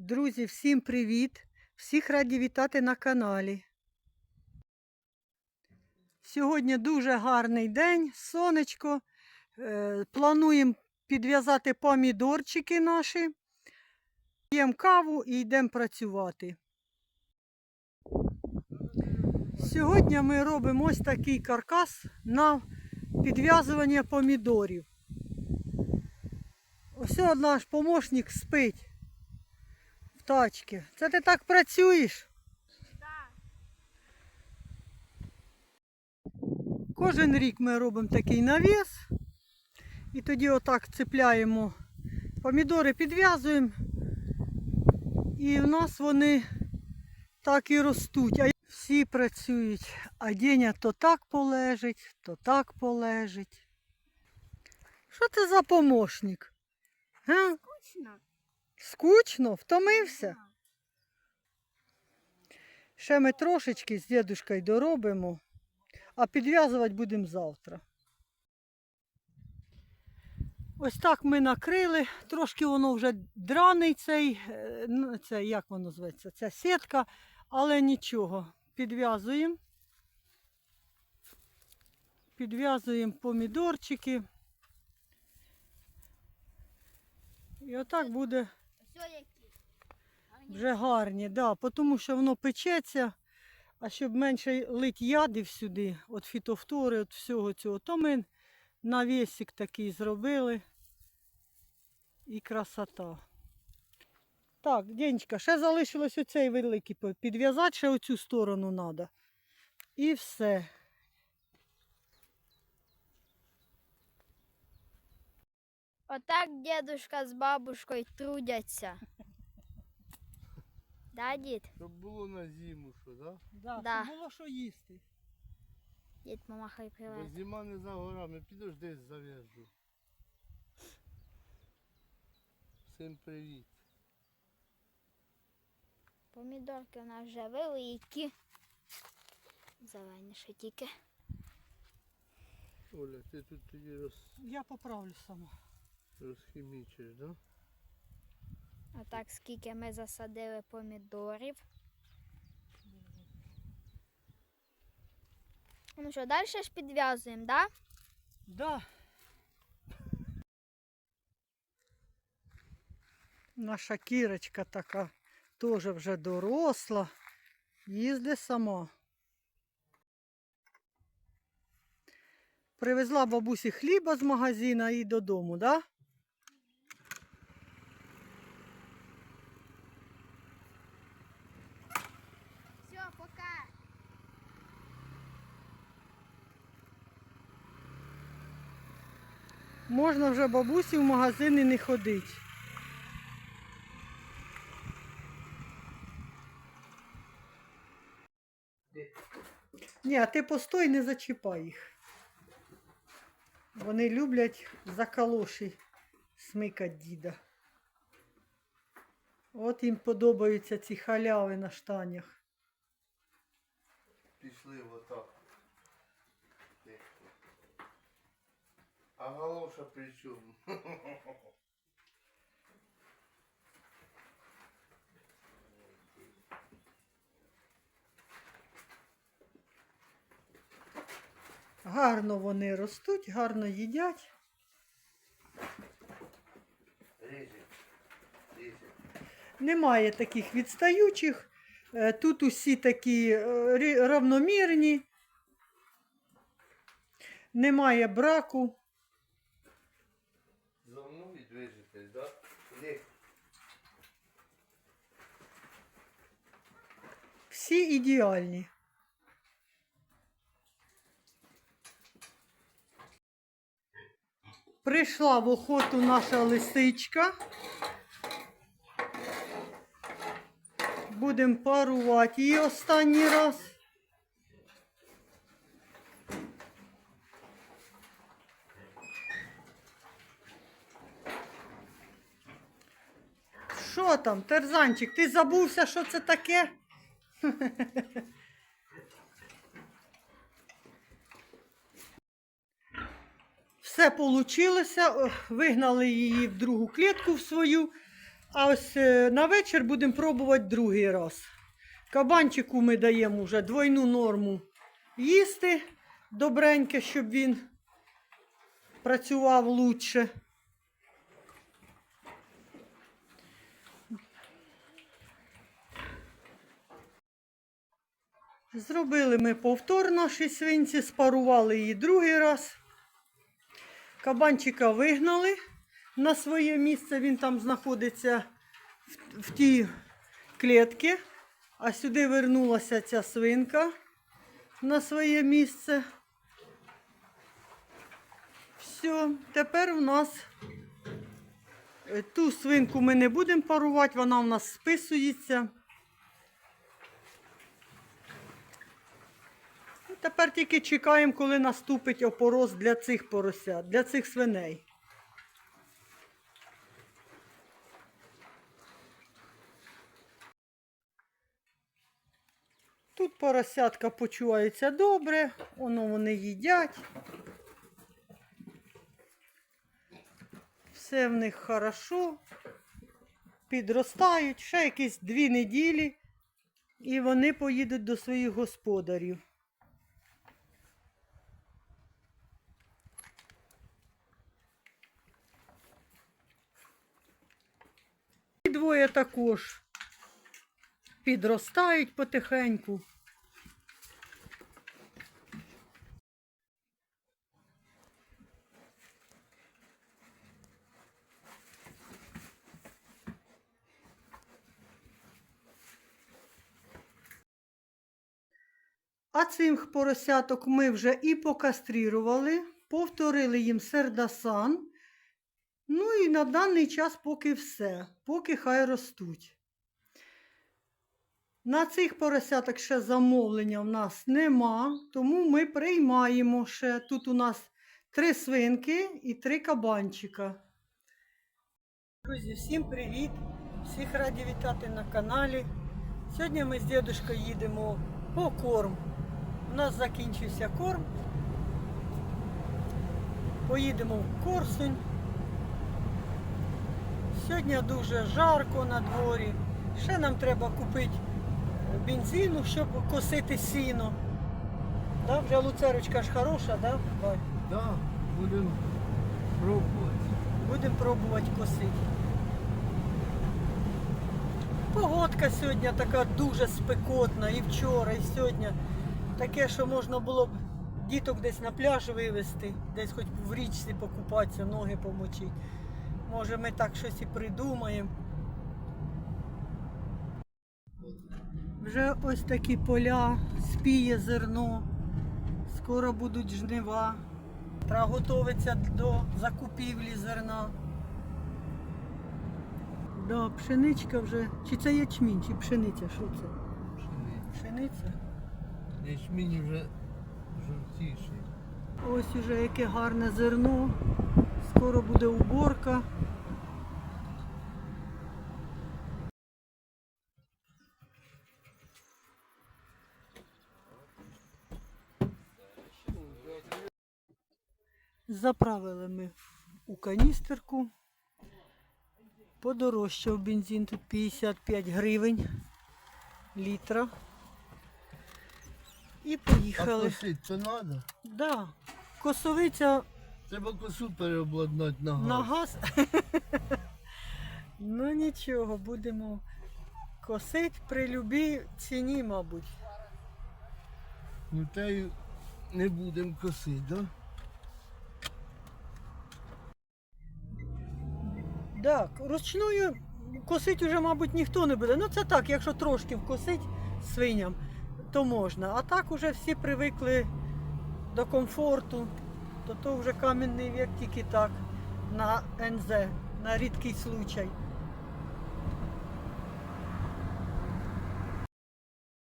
Друзі, всім привіт! Всіх раді вітати на каналі. Сьогодні дуже гарний день, сонечко. Е, Плануємо підв'язати помідорчики наші. П'ємо каву і йдемо працювати. Сьогодні ми робимо ось такий каркас на підв'язування помідорів. Ось наш помощник спить в тачці. Це ти так працюєш? Кожен рік ми робимо такий навіс. І тоді отак цепляємо помідори, підв'язуємо. І в нас вони так і ростуть. А всі працюють. А Деня то так полежить, то так полежить. Що це за помощник? Скучно. Скучно? Втомився? Ще ми трошечки з дідушкою доробимо, а підв'язувати будемо завтра. Ось так ми накрили. Трошки воно вже драний цей, е, ну, це як воно зветься, ця сітка, але нічого. Підв'язуємо. Підв'язуємо помідорчики. І отак буде Вже гарні, да, тому що воно печеться, а щоб менше лить ядів сюди, от фітофтори, от всього цього, то ми навісик такий зробили. І красота. Так, Денечка, ще залишилось оцей великий підв'язати, ще оцю сторону треба. І все. Отак дедушка з бабушкою трудяться. Да, дід? Щоб було на зиму, що, да? Да, Да. щоб було що їсти. Дід помахай Бо привет. зима не за горами, підеш десь зав'яжу. Всім привіт. Помідорки у нас вже великі. Зелені ще тільки. Оля, ти тут тоді роз, Я поправлю сама. Розхімічиш, да? Отак скільки ми засадили помідорів. Ну що, далі ж підв'язуємо, да? Да. Наша кірочка така теж вже доросла. Їздить сама. Привезла бабусі хліба з магазина і додому, да? Можна вже бабусі в магазин і не ходити. Ні, а ти постой, не зачіпай їх. Вони люблять за калоші смикати діда. От їм подобаються ці халяви на штанях. Пішли отак. А галоша при чому? Гарно вони ростуть, гарно їдять. Немає таких відстаючих. Е, Тут усі такі е, равномірні. Немає браку. За мною движетесь, да? Лег. Всі ідеальні. Прийшла в охоту наша лисичка. Будемо парувати її останній раз. Що там, Терзанчик, ти забувся, що це таке? Все вийшло. Вигнали її в другу клітку в свою. А ось е, на вечір будемо пробувати другий раз. Кабанчику ми даємо вже двойну норму їсти добреньке, щоб він працював лучше. Зробили ми повтор нашій свинці, спарували її другий раз. Кабанчика вигнали на своє місце, він там знаходиться в, в тій клітці, а сюди вернулася ця свинка на своє місце. Все, тепер у нас е, ту свинку ми не будемо парувати, вона у нас списується. Тепер тільки чекаємо, коли наступить опорос для цих поросят, для цих свиней. Тут поросятка почуваються добре, воно вони їдять. Все в них хорошо. Підростають ще якісь дві неділі, і вони поїдуть до своїх господарів. Двоє також підростають потихеньку. А цих поросяток ми вже і покастрірували, повторили їм сердасан. Ну і на даний час поки все, поки хай ростуть. На цих поросяток ще замовлення в нас нема, тому ми приймаємо ще. Тут у нас три свинки і три кабанчика. Друзі, всім привіт! Всіх раді вітати на каналі. Сьогодні ми з дідушкою їдемо по корм. У нас закінчився корм. Поїдемо в Корсунь. Сьогодні дуже жарко на дворі. Ще нам треба купити бензину, щоб косити сіно. Да? Вже луцерочка ж хороша, да? Бать? Да, будемо пробувати. Будемо пробувати косити. Погодка сьогодні така дуже спекотна і вчора, і сьогодні. Таке, що можна було б діток десь на пляж вивезти, десь хоч в річці покупатися, ноги помочити. Може ми так щось і придумаємо. Вже ось такі поля, спіє зерно, скоро будуть жнива. Треба готуватися до закупівлі зерна. Да, пшеничка вже. Чи це ячмінь, чи пшениця? Що це? Пшениця. Ячмінь вже жовтіший. Ось уже яке гарне зерно. Скоро буде уборка. Заправили ми у каністерку. Подорожчав бензин тут 55 гривень літра. І А поїхали. косить то треба? Да. Косовиця Треба косу переобладнати на газ. на газ. ну нічого, будемо косити при любій ціні, мабуть. Ну та й не будемо косити, да? Так, ручною косити вже, мабуть, ніхто не буде. Ну це так, якщо трошки вкосить свиням, то можна. А так уже всі привикли до комфорту, то то вже кам'яний вік тільки так на НЗ, на рідкий случай.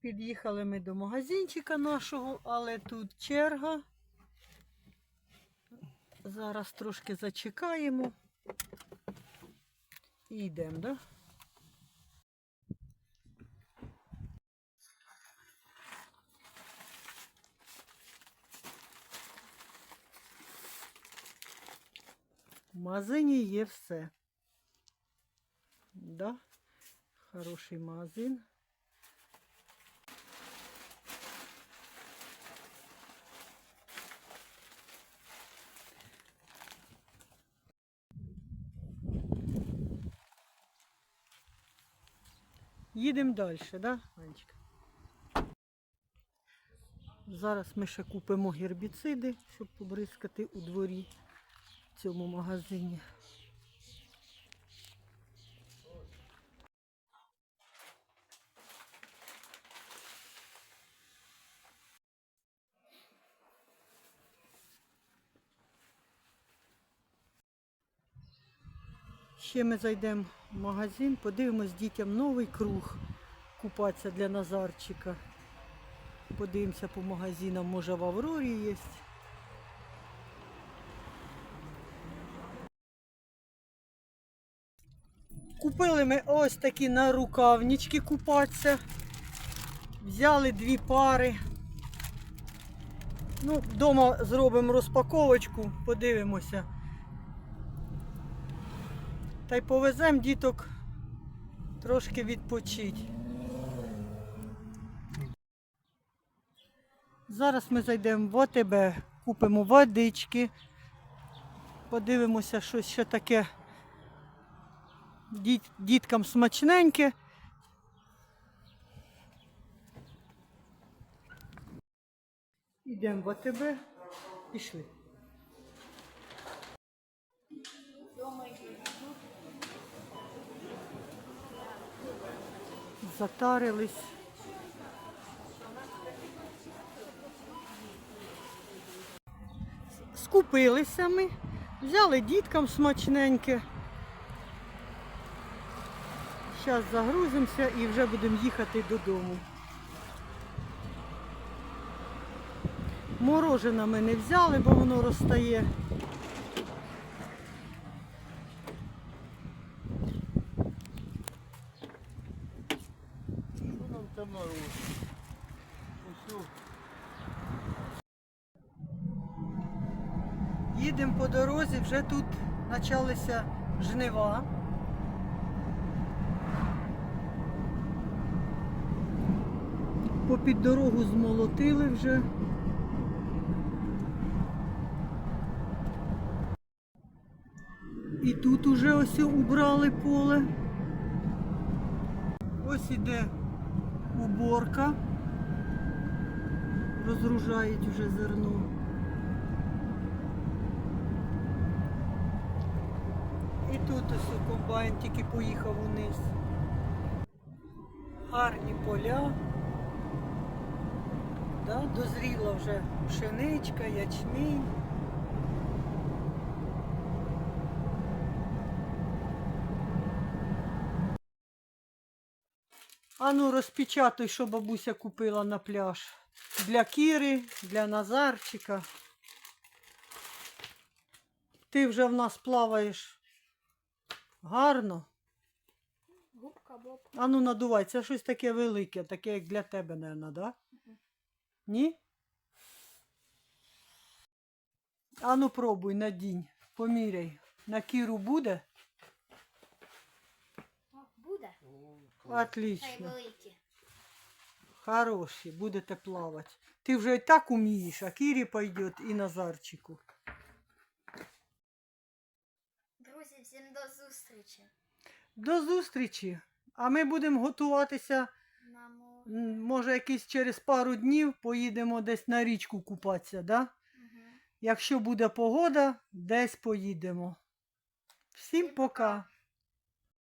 Під'їхали ми до магазинчика нашого, але тут черга. Зараз трошки зачекаємо. І йдемо, да? Магазині є все. Да? Хороший магазин. Їдемо далі, да, Анечка? Зараз ми ще купимо гербіциди, щоб побризкати у дворі цьому магазині. Ще ми зайдемо в магазин, подивимось дітям новий круг купатися для Назарчика. Подивимося по магазинам, може в Аврорі є. Купили ми ось такі нарукавнички купатися. Взяли дві пари. Ну, вдома зробимо розпаковочку, подивимося. Та й повеземо діток трошки відпочити. Зараз ми зайдемо в ОТБ, купимо водички, подивимося, щось ще таке діткам смачненьке. Йдемо в ОТБ, пішли. Затарились. Скупилися ми, взяли діткам смачненьке. Зараз загрузимося і вже будемо їхати додому. Морожена ми не взяли, бо воно розтає. Що нам там о, Їдемо по дорозі, вже тут почалися жнива. Попід дорогу змолотили вже. І тут уже ось убрали поле. Ось іде уборка. Розгружають вже зерно. І тут ось комбайн тільки поїхав униз. Гарні поля. Да, дозріла вже пшеничка, ячмінь. А ну розпечатуй, що бабуся купила на пляж. Для Кіри, для Назарчика. Ти вже в нас плаваєш гарно. Губка Боб. А ну надувай, це щось таке велике, таке як для тебе, мабуть, да? Ні? А ну пробуй, надінь, поміряй. На кіру буде? Буде. Отлично. Хороші, будете плавати. Ти вже і так умієш, а Кірі пойде і Назарчику. Друзі, всім до зустрічі. До зустрічі. А ми будемо готуватися, На може, якийсь через пару днів поїдемо десь на річку купатися, да? Угу. Якщо буде погода, десь поїдемо. Всім пока.